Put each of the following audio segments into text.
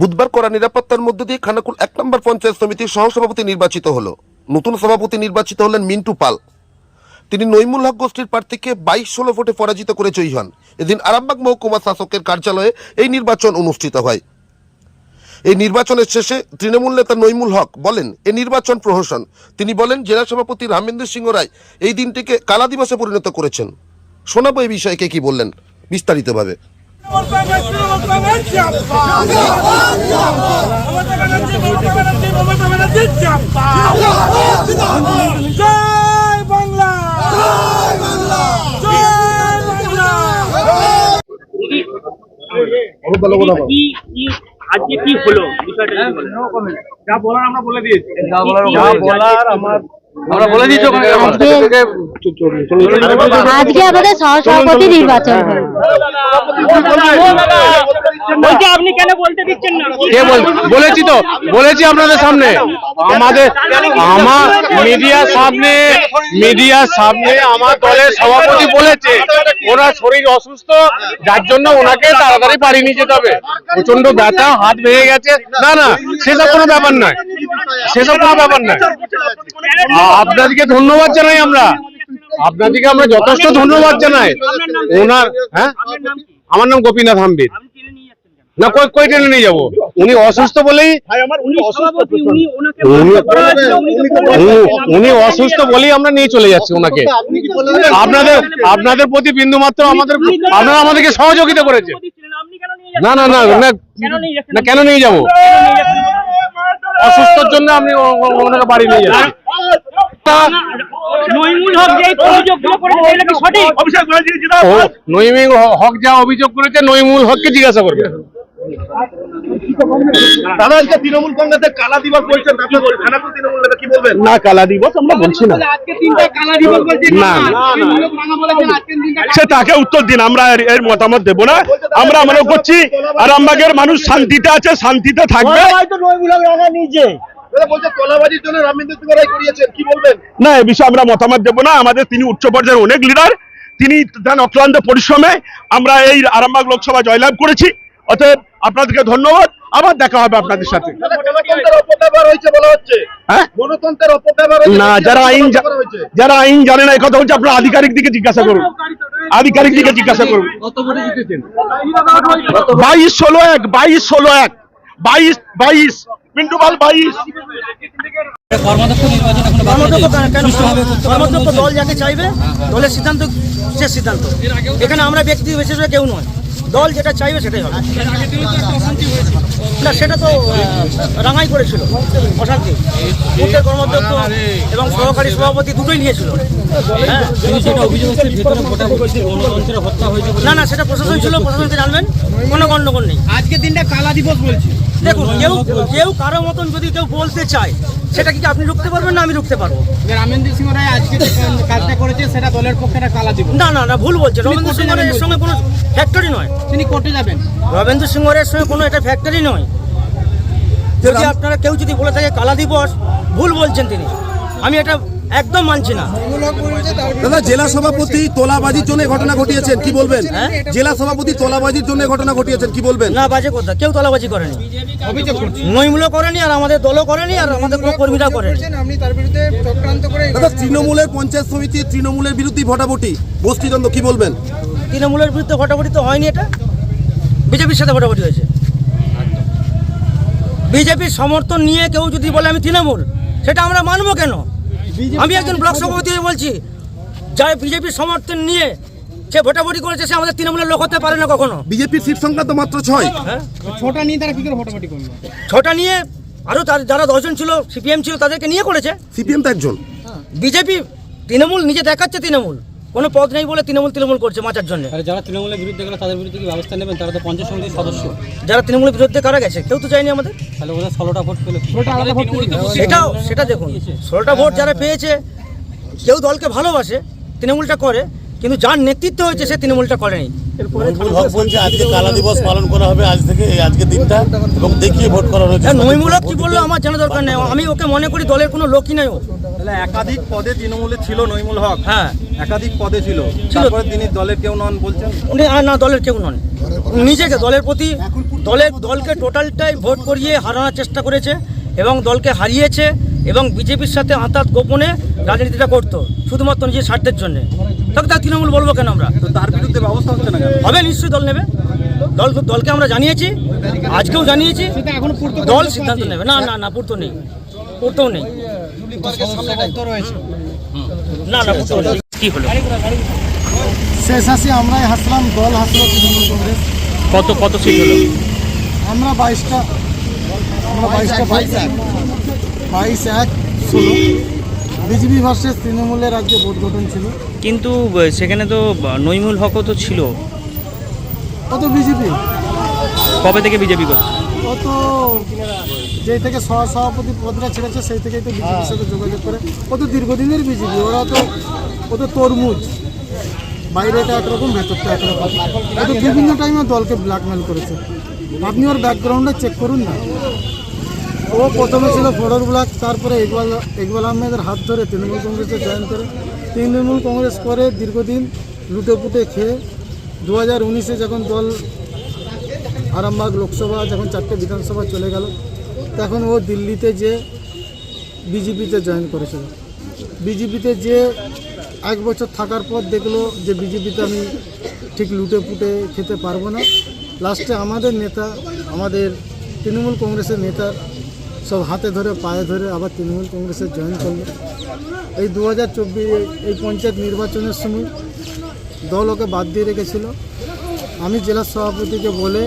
বুধবার করা নিরাপত্তার মধ্য দিয়ে খানাকুল এক নম্বর পঞ্চায়েত সমিতির সহসভাপতি নির্বাচিত হলো। নতুন সভাপতি নির্বাচিত হলেন মিন্টু পাল। তিনি নৈমুল হক গোষ্ঠীর প্রার্থীকে বাইশ ষোলো ভোটে পরাজিত করে জয়ী হন। এদিন আরামবাগ মহকুমা শাসকের কার্যালয়ে এই নির্বাচন অনুষ্ঠিত হয়। এই নির্বাচনের শেষে তৃণমূল নেতা নৈমুল হক বলেন, এ নির্বাচন প্রহসন। তিনি বলেন, জেলা সভাপতি রামেন্দ্র সিংহ রায় এই দিনটিকে কালা দিবসে পরিণত করেছেন। শোনাবো এই বিষয়ে কে কি বললেন বিস্তারিতভাবে। জয় বাংলা জয় বাংলা জয় বাংলা কি কি আজকে কি হলো? বিষয়টা যা বলার আমরা বলে দিয়েছি। যা বলার আমার আমরা বলে দিয়েছি আজকে আমাদের সহসভাপতি নির্বাচন আপনি কেন বলতে দিচ্ছেন না? কে বলেছি তো, বলেছি আপনাদের সামনে। আমাদের, আমার মিডিয়ার সামনে মিডিয়ার সামনে আমার দলের সভাপতি বলেছে, ওনার শরীর অসুস্থ, যার জন্য ওনাকে তাড়াতাড়ি বাড়ি নিয়ে যেতে হবে। প্রচণ্ড ব্যথা, হাত ভেঙে গেছে। না না, সেসব কোনো ব্যাপার নয়। সেসব কোনো ব্যাপার নয়। আপনাদেরকে ধন্যবাদ জানাই আমরা। আপনাদেরকে আমরা যথেষ্ট ধন্যবাদ জানাই। ওনার হ্যাঁ? আমার নাম গোপীনাথ হাম্বির? না কই কই টেনে নিয়ে যাব? উনি অসুস্থ বলেই উনি অসুস্থ বলেই আমরা নিয়ে চলে যাচ্ছি ওনাকে। আপনাদের আপনাদের প্রতি বিন্দু মাত্র আমাদের আপনারা আমাদেরকে সহযোগিতা করেছে? না না না না কেন নিয়ে না কেন নিয়ে যাব? অসুস্থর জন্য আপনি ওনাকে বাড়ি নিয়ে যাচ্ছি নইমুল হক যে অভিযোগ করেছে হককে জিজ্ঞাসা করবে। দাদা আজকে তৃণমূল কংগ্রেসের কালা দিবস বলছেন আপনি তৃণমূল নেতা কি বলবেন? না কালা দিবস আমরা বলছি না। আজকে তিনটা কালা দিবস বলছে না, সে তাকে উত্তর দিন আমরা এর- মতামত দেব না। আমরা মনে করছি আর আরামবাগের মানুষ শান্তিতে আছে শান্তিতে থাকবে। বলছে না এ বিষয়ে আমরা মতামত দেব না। আমাদের তিনি উচ্চ পর্যায়ের অনেক লিডার তিনি দেন অক্লান্ত পরিশ্রমে আমরা এই আরামবাগ লোকসভা জয়লাভ করেছি। অতএব আপনাদেরকে ধন্যবাদ। আবার দেখা হবে আপনাদের সাথে। হ্যাঁ? না যারা আইন যারা আইন জানে না কথা হচ্ছে আপনার আধিকারিক দিকে জিজ্ঞাসা করুন। আধিকারিক দিকে জিজ্ঞাসা করুন। বাইশ ষোলো এক বাইশ ষোলো এক বাইশ বাইশ। মিন্টু পাল বাইশ দল যাকে চাইবে দলের সিদ্ধান্ত সে সিদ্ধান্ত। এখানে আমরা ব্যক্তি বিশেষ কেউ নয়। দল যেটা চাইবে সেটাই হবে। না সেটা তো রাঙাই করেছিল। অশান্তি। বুথের কর্মধ্যক্ষ এবং সহকারী সভাপতি দুটোই নিয়েছিল। হ্যাঁ। না না সেটা প্রশাসন ছিল প্রশাসনকে জানবেন। কোনো গণ্ডগোল নেই। আজকে দিনটা কালা দিবস বলছি। দেখুন কেউ কেউ কারও মতন যদি কেউ বলতে চায় সেটা কি আপনি রুখতে পারবেন না আমি রুখতে পারব? রামেন্দ্র সিংহ রায় আজকে যে কাজটা করেছে সেটা দলের পক্ষে কালা দিবস। না না না ভুল বলছে। রবীন্দ্র সিংহ রায়ের সঙ্গে কোনো ফ্যাক্টরি নয়। তিনি কোর্টে যাবেন। রবীন্দ্র সিংহ রায়ের সঙ্গে কোনো এটা ফ্যাক্টরি নয়। যদি আপনারা কেউ যদি বলে থাকে কালা দিবস ভুল বলছেন তিনি। আমি এটা একদম মানছি না। দাদা জেলা সভাপতি তোলাবাজির জন্য ঘটনা ঘটিয়েছেন কি বলবেন? হ্যাঁ? জেলা সভাপতি তোলাবাজির জন্য ঘটনা ঘটিয়েছেন কি বলবেন? না বাজে কথা। কেউ তলাবাজি করেনি। নৈমূল্য করেনি আর আমাদের দলও করেনি আর আমাদের কোনো কর্মীরা করেনি। দাদা তৃণমূলের পঞ্চায়েত সমিতি তৃণমূলের বিরুদ্ধে ভোটাভুটি। গোষ্ঠীদ্বন্দ্ব কি বলবেন? তৃণমূলের বিরুদ্ধে ভোটাভুটি তো হয়নি এটা। বিজেপির সাথে ভোটাভুটি হয়েছে। বিজেপির সমর্থন নিয়ে কেউ যদি বলে আমি তৃণমূল সেটা আমরা মানবো কেন? আমি একজন ব্লক সভাপতি। হয়ে বলছি যারা বিজেপির সমর্থন নিয়ে সে ভোটাভুটি করেছে সে আমাদের তৃণমূলের লোক হতে পারে না কখনো। বিজেপির সিট সংখ্যা তো মাত্র ছয়। ছটা নিয়ে তারা কি করে ভোটাভুটি করল? ছটা নিয়ে আরও তার যারা দশজন ছিল সিপিএম ছিল তাদেরকে নিয়ে করেছে। সিপিএম তো একজন। বিজেপি তৃণমূল নিজে দেখাচ্ছে তৃণমূল। কোনো পদ নেই বলে তৃণমূল তৃণমূল করছে মাচার জন্য। আর যারা তৃণমূলের বিরুদ্ধে গেলে তাদের বিরুদ্ধে কি ব্যবস্থা নেবেন? তারা তো পঞ্চায়েত সমিতির সদস্য। যারা তৃণমূলের বিরুদ্ধে কারা গেছে? কেউ তো চাইনি আমাদের। তাহলে ওদের ষোলোটা ভোট পেলে সেটাও সেটা দেখুন। ষোলোটা ভোট যারা পেয়েছে কেউ দলকে ভালোবাসে তৃণমূলটা করে কিন্তু যার নেতৃত্ব হয়েছে সে তৃণমূলটা করেনি। আজকে কালা দিবস পালন করা হবে আজ থেকে এই আজকে দিনটা এবং দেখিয়ে ভোট করা হয়েছে। হ্যাঁ, নৈমূলক কি বলল আমার জানা দরকার নেই। আমি ওকে মনে করি দলের কোনো লোকই নাই ও। তাহলে একাধিক পদে তৃণমূলে ছিল নইমুল হক। হ্যাঁ। একাধিক পদে ছিল। তারপরে তিনি দলের কেউ নন বলছেন? উনি আর না দলের কেউ নন। নিজেকে দলের প্রতি দলের দলকে টোটালটাই ভোট করিয়ে হারানোর চেষ্টা করেছে এবং দলকে হারিয়েছে এবং বিজেপির সাথে আঁতাত গোপনে রাজনীতিটা করতো শুধুমাত্র নিজের স্বার্থের জন্য। তবে তার তৃণমূল বলব কেন আমরা? তো তার বিরুদ্ধে ব্যবস্থা হচ্ছে না হবে নিশ্চয়ই দল নেবে। দল দলকে আমরা জানিয়েছি আজকেও জানিয়েছি। দল সিদ্ধান্ত নেবে। না না না পূর্ত নেই। পূর্তও নেই। শেষ হাসি আমরাই হাসলাম দল হাসলো তৃণমূল কংগ্রেস। কত কত সিট হলো? আমরা বাইশটা আমরা বাইশটা বাইশ বাইশ এক ষোলো। বিজেপি ভার্সেস তৃণমূলের আজকে ভোট গঠন ছিল। কিন্তু সেখানে তো আহ, নইমুল হকও তো ছিল। কত বিজেপি। কবে থেকে বিজেপি করছে? ও তো যেই থেকে সভাপতি পদটা ছেড়েছে সেই থেকেই তো বিজেপির সাথে যোগাযোগ করে। ও তো দীর্ঘদিনের বিজেপি ওরা তো ও তো তরমুজ। বাইরেটা একরকম ভেতরটা একরকম ও তো বিভিন্ন টাইমে দলকে ব্ল্যাকমেল করেছে। আপনি ওর ব্যাকগ্রাউন্ডে চেক করুন না। ও প্রথমে ছিল ফরওয়ার্ড ব্লক তারপরে ইকবাল ইকবাল আহমেদের হাত ধরে তৃণমূল কংগ্রেসে জয়েন করে। তৃণমূল কংগ্রেস করে দীর্ঘদিন লুটে পুটে খেয়ে। দু হাজার উনিশে যখন দল আরামবাগ লোকসভা যখন চারটে বিধানসভা চলে গেল, তখন ও দিল্লিতে যে বিজেপিতে জয়েন করেছিল। বিজেপিতে যে এক বছর থাকার পর দেখল যে বিজেপিতে আমি ঠিক লুটে পুটে খেতে পারব না। লাস্টে আমাদের নেতা, আমাদের তৃণমূল কংগ্রেসের নেতা সব হাতে ধরে, পায়ে ধরে আবার তৃণমূল কংগ্রেসে জয়েন করল। এই দু হাজার এই পঞ্চায়েত নির্বাচনের সময় দল ওকে বাদ দিয়ে রেখেছিল। আমি জেলা সভাপতিকে বলে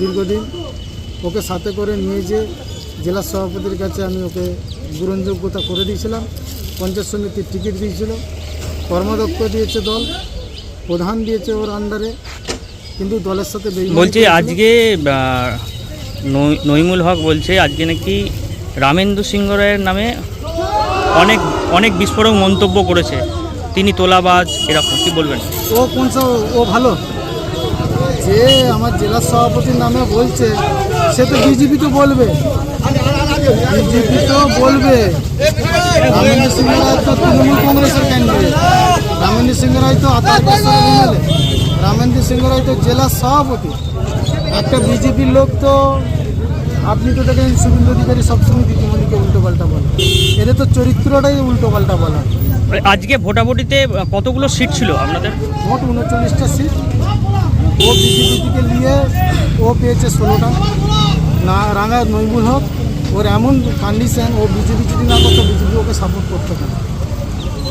দীর্ঘদিন ওকে সাথে করে নিয়ে যে জেলা সভাপতির কাছে আমি ওকে গ্রহণযোগ্যতা করে দিয়েছিলাম। পঞ্চায়েত সমিতির টিকিট দিয়েছিল। কর্মদক্ষ দিয়েছে দল প্রধান দিয়েছে ওর আন্ডারে কিন্তু দলের সাথে বলছে আজকে নইমুল হক বলছে আজকে নাকি রামেন্দু সিংহ রায়ের নামে অনেক অনেক বিস্ফোরক মন্তব্য করেছে। তিনি তোলাবাজ এরকম কি বলবেন? ও কোন ও ভালো? যে আমার জেলা সভাপতির নামে বলছে সে তো বিজেপি তো বলবে। বিজেপি তো বলবে। রামেন্দ্র সিং রায় তো তৃণমূল কংগ্রেসের ক্যান্ডিডেট রামেন্দ্র সিং রায় তো আতার এমএলএ রামেন্দ্র সিং রায় তো জেলা সভাপতি। একটা বিজেপির লোক তো আপনি তো দেখেন শুভেন্দু অধিকারী সবসময় দিদিমণিকে উল্টো পাল্টা বলে। এদের তো চরিত্রটাই উল্টো পাল্টা বলা। আজকে ভোটাভুটিতে কতগুলো সিট ছিল আপনাদের? মোট উনচল্লিশটা সিট। ও বিজেপি থেকে নিয়ে ও পেয়েছে ষোলোটা। না রাঙা নইমুল হক ওর এমন কন্ডিশন ও বিজেপি যদি না করতো বিজেপি ওকে সাপোর্ট করতে পারে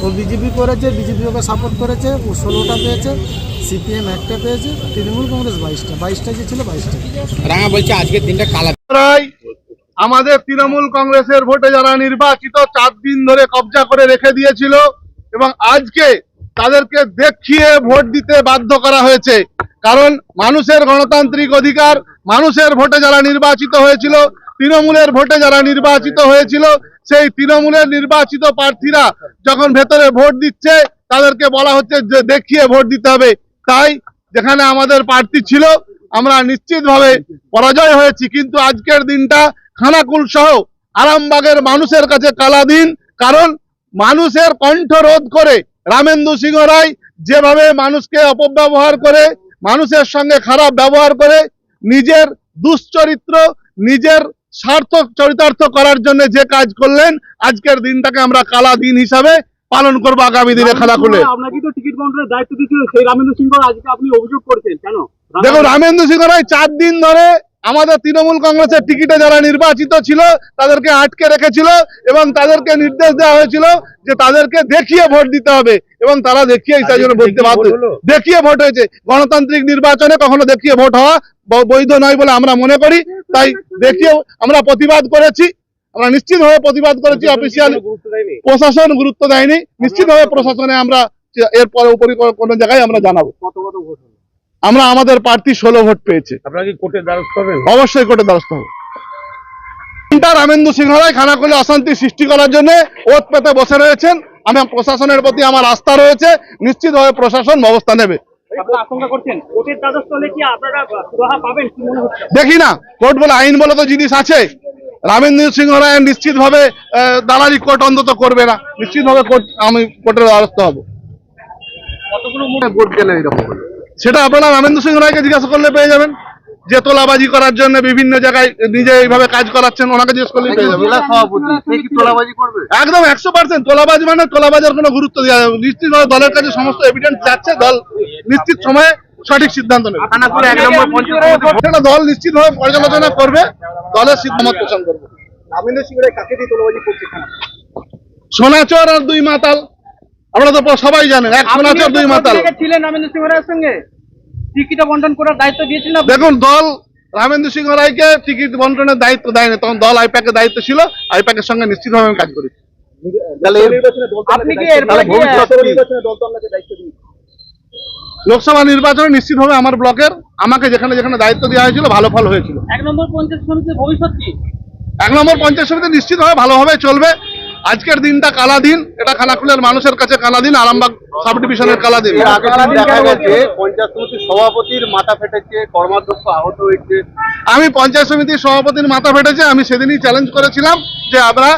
ও বিজেপি করেছে বিজেপি ওকে সাপোর্ট করেছে ও ষোলোটা পেয়েছে সিপিএম একটা পেয়েছে তৃণমূল কংগ্রেস বাইশটা। বাইশটা যে ছিল বাইশটা। রায় আমাদের তৃণমূল কংগ্রেসের ভোটে যারা নির্বাচিত চার দিন ধরে কবজা করে রেখে দিয়েছিল এবং আজকে তাদেরকে দেখিয়ে ভোট দিতে বাধ্য করা হয়েছে। কারণ মানুষের গণতান্ত্রিক অধিকার, মানুষের ভোটে যারা নির্বাচিত হয়েছিল, তৃণমূলের ভোটে যারা নির্বাচিত হয়েছিল, সেই তৃণমূলের নির্বাচিত প্রার্থীরা যখন ভেতরে ভোট দিচ্ছে, তাদেরকে বলা হচ্ছে যে দেখিয়ে ভোট দিতে হবে। তাই যেখানে আমাদের প্রার্থী ছিল, আমরা নিশ্চিতভাবে পরাজয় হয়েছি। কিন্তু আজকের দিনটা খানাকুল সহ আরামবাগের মানুষের কাছে কালা দিন কারণ মানুষের কণ্ঠ রোধ করে রামেন্দু সিংহ রায় যেভাবে মানুষকে অপব্যবহার করে মানুষের সঙ্গে খারাপ ব্যবহার করে নিজের দুশ্চরিত্র নিজের স্বার্থ চরিতার্থ করার জন্য যে কাজ করলেন আজকের দিনটাকে আমরা কালা দিন হিসাবে পালন করব আগামী দিনে খেলা করছেন দেখুন রামেন্দ্র সিংহ রায় চার দিন ধরে আমাদের তৃণমূল কংগ্রেসের টিকিটে যারা নির্বাচিত ছিল তাদেরকে আটকে রেখেছিল এবং তাদেরকে নির্দেশ দেওয়া হয়েছিল যে তাদেরকে দেখিয়ে ভোট দিতে হবে এবং তারা দেখিয়ে তাই জন্য বাধ্য দেখিয়ে ভোট হয়েছে। গণতান্ত্রিক নির্বাচনে কখনো দেখিয়ে ভোট হওয়া বৈধ নয় বলে আমরা মনে করি। তাই দেখিয়ে আমরা প্রতিবাদ করেছি। আমরা নিশ্চিতভাবে প্রতিবাদ করেছি। অফিসিয়াল প্রশাসন গুরুত্ব দেয়নি। নিশ্চিতভাবে প্রশাসনে আমরা এরপরে উপরি কোনো জায়গায় আমরা জানাব। আমরা আমাদের প্রার্থী ষোলো ভোট পেয়েছে। আপনারা কি কোর্টের দ্বারস্থ হবেন? অবশ্যই কোর্টে দ্বারস্থ হব। ঘণ্টা রামেন্দু সিংহ রায় খানাকুলে অশান্তি সৃষ্টি করার জন্য ওত পেতে বসে রয়েছেন। আমি প্রশাসনের প্রতি আমার আস্থা রয়েছে। নিশ্চিতভাবে প্রশাসন ব্যবস্থা নেবে। আপনারা আশঙ্কা করছেন? কোর্টের দ্বারস্থ হলে কি আপনারা সুরাহা পাবেন কি মনে হচ্ছে? দেখি না কোর্ট বলে আইন বলে তো জিনিস আছে। রামেন্দ্র সিংহ রায় নিশ্চিতভাবে আহ, দালালি কোর্ট অন্তত করবে না। নিশ্চিতভাবে কোর্ট আমি কোর্টের দ্বারস্থ হব। সেটা আপনারা রামেন্দ্র সিং রায়কে জিজ্ঞাসা করলে পেয়ে যাবেন যে তোলাবাজি করার জন্য বিভিন্ন জায়গায় নিজে এইভাবে কাজ করাচ্ছেন ওনাকে জিজ্ঞেস করলে পেয়ে যাবেন। একদম একশো পার্সেন্ট তোলাবাজি মানে তোলাবাজার কোনো গুরুত্ব দেওয়া যাবে না। নিশ্চিতভাবে দলের কাছে সমস্ত এভিডেন্স যাচ্ছে দল নিশ্চিত সময়ে সঠিক সিদ্ধান্ত নেবে। সেটা দল নিশ্চিতভাবে পর্যালোচনা করবে দলের সিদ্ধান্ত পোষণ করবে। রামেন্দ্র সিং রায় কাকে দিয়ে তোলাবাজি করছে সোনাচর আর দুই মাতাল আমরা তো সবাই জানেন এক সোনাচর দুই মাতাল ছিলেন রামেন্দ্র সিং রায়ের সঙ্গে। টিকিট বন্টন করার দায়িত্ব দিয়েছিলেন দেখুন দল রামেন্দ্র সিংহ রায়কে টিকিট বন্টনের দায়িত্ব দেয়নি তখন দল আইপ্যাকের দায়িত্ব ছিল আইপ্যাকের সঙ্গে নিশ্চিতভাবে আমি কাজ করি। আপনি কি এরপরে কি লোকসভা নির্বাচনে নিশ্চিতভাবে আমার ব্লকের আমাকে যেখানে যেখানে দায়িত্ব দেওয়া হয়েছিল ভালো ফল হয়েছিল। এক নম্বর পঞ্চায়েত সমিতির ভবিষ্যৎ কি? এক নম্বর পঞ্চায়েত সমিতি নিশ্চিতভাবে ভালোভাবে চলবে আজকের দিনটা কালা দিন এটা খানাকুলের মানুষের কাছে কালা দিন আরামবাগ সাব ডিভিশনের কালা দিন। দেখা গেছে পঞ্চায়েত সমিতির সভাপতির মাথা ফেটেছে কর্মাধ্যক্ষ আহত হয়েছে। আমি পঞ্চায়েত সমিতির সভাপতির মাথা ফেটেছে আমি সেদিনই চ্যালেঞ্জ করেছিলাম যে আমরা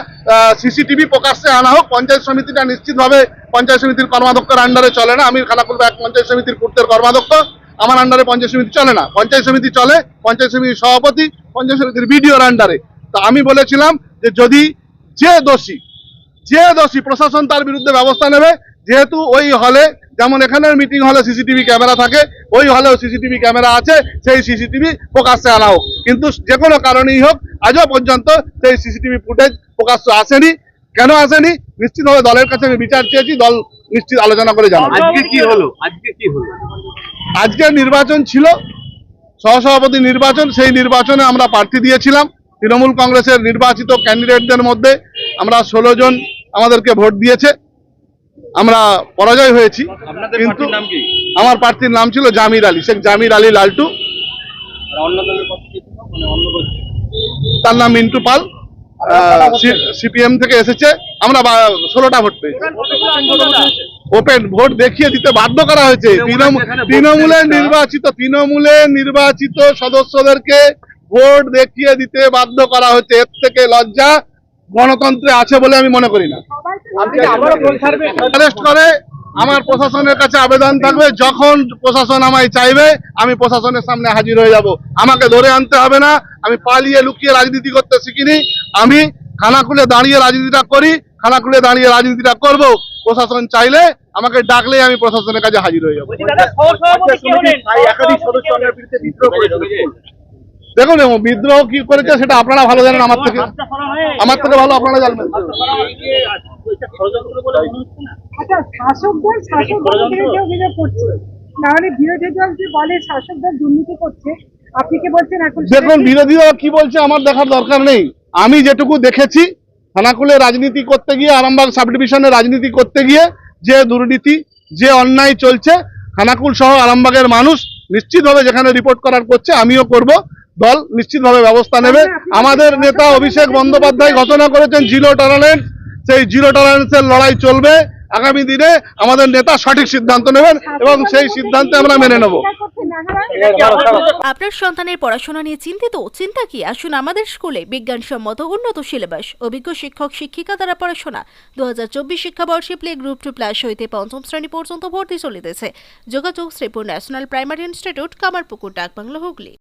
সিসিটিভি প্রকাশ্যে আনা হোক পঞ্চায়েত সমিতিটা নিশ্চিতভাবে পঞ্চায়েত সমিতির কর্মাধ্যক্ষের আন্ডারে চলে না। আমি খানাকুল এক পঞ্চায়েত সমিতির পূর্তের কর্মাধ্যক্ষ আমার আন্ডারে পঞ্চায়েত সমিতি চলে না। পঞ্চায়েত সমিতি চলে পঞ্চায়েত সমিতির সভাপতি পঞ্চায়েত সমিতির বিডিওর আন্ডারে তো আমি বলেছিলাম যে যদি যে দোষী যে দোষী প্রশাসন তার বিরুদ্ধে ব্যবস্থা নেবে যেহেতু ওই হলে যেমন এখানের মিটিং হলে সিসিটিভি ক্যামেরা থাকে ওই হলেও সিসিটিভি ক্যামেরা আছে সেই সিসিটিভি প্রকাশ্যে আনা হোক। কিন্তু যে কোনো কারণেই হোক আজও পর্যন্ত সেই সিসিটিভি ফুটেজ প্রকাশ্যে আসেনি। কেন আসেনি? নিশ্চিতভাবে দলের কাছে আমি বিচার চেয়েছি দল নিশ্চিত আলোচনা করে জানাবে। আজকে কি হলো? আজকে কি হলো? আজকের নির্বাচন ছিল সহসভাপতি নির্বাচন সেই নির্বাচনে আমরা প্রার্থী দিয়েছিলাম। তৃণমূল কংগ্রেসের নির্বাচিত ক্যান্ডিডেটদের মধ্যে আমরা ষোলো জন আমাদেরকে ভোট দিয়েছে। আমরা পরাজয় হয়েছি। কিন্তু পার্টির নাম কি? আমার প্রার্থীর নাম ছিল জামির আলী। শেখ জামির আলী লালটু। আর অন্য দলের পক্ষে কি ছিল? মানে তার নাম মিন্টু পাল। সিপিএম থেকে এসেছে। আমরা ষোলোটা ভোট পেয়েছি। ওপেন ভোট দেখিয়ে দিতে বাধ্য করা হয়েছে। তৃণমূল- তৃণমূলের নির্বাচিত তৃণমূলের নির্বাচিত সদস্যদেরকে ভোট দেখিয়ে দিতে বাধ্য করা হয়েছে। এর থেকে লজ্জা গণতন্ত্রে আছে বলে আমি মনে করি না। করে আমার প্রশাসনের কাছে আবেদন থাকবে যখন প্রশাসন আমায় চাইবে আমি প্রশাসনের সামনে হাজির হয়ে যাব। আমাকে ধরে আনতে হবে না আমি পালিয়ে লুকিয়ে রাজনীতি করতে শিখিনি। আমি খানা খুলে দাঁড়িয়ে রাজনীতিটা করি খানা খুলে দাঁড়িয়ে রাজনীতিটা করব। প্রশাসন চাইলে আমাকে ডাকলেই আমি প্রশাসনের কাছে হাজির হয়ে যাব। দেখুন বিদ্রোহ কি করেছে সেটা আপনারা ভালো জানেন আমার থেকে। আমার থেকে ভালো আপনারা জানবেন আচ্ছা শাসক দল শাসক দলের করছে। তাহলে বিরোধী দল যে বলে শাসক দল দুর্নীতি করছে আপনি কি বলছেন এখন দেখুন কি? বিরোধীরা কি বলছে আমার দেখার দরকার নেই। আমি যেটুকু দেখেছি খানাকুলে রাজনীতি করতে গিয়ে আরামবাগ সাব ডিভিশনে রাজনীতি করতে গিয়ে যে দুর্নীতি যে অন্যায় চলছে খানাকুল সহ আরামবাগের মানুষ নিশ্চিতভাবে যেখানে রিপোর্ট করার করছে আমিও করব। দল নিশ্চিতভাবে ব্যবস্থা নেবে। আমাদের নেতা অভিষেক বন্দ্যোপাধ্যায় ঘোষণা করেছেন জিরো টলারেন্স সেই জিরো টলারেন্সের লড়াই চলবে আগামী দিনে। আমাদের নেতা সঠিক সিদ্ধান্ত নেবেন এবং সেই সিদ্ধান্তে আমরা মেনে নেব। স্বীকার করছেন নাহারা? আপনার সন্তানের পড়াশোনা নিয়ে চিন্তিত? চিন্তা কি? আসুন আমাদের স্কুলে বিজ্ঞানসম্মত উন্নত সিলেবাস অভিজ্ঞ শিক্ষক শিক্ষিকা দ্বারা পড়াশোনা। দু হাজার চব্বিশ শিক্ষাবর্ষে প্লে গ্রুপ টু প্লাস হইতে পঞ্চম শ্রেণি পর্যন্ত ভর্তি চলিতেছে। যোগাযোগ Sripur national primary institute Kamarpukur Dakbangla Hooghly.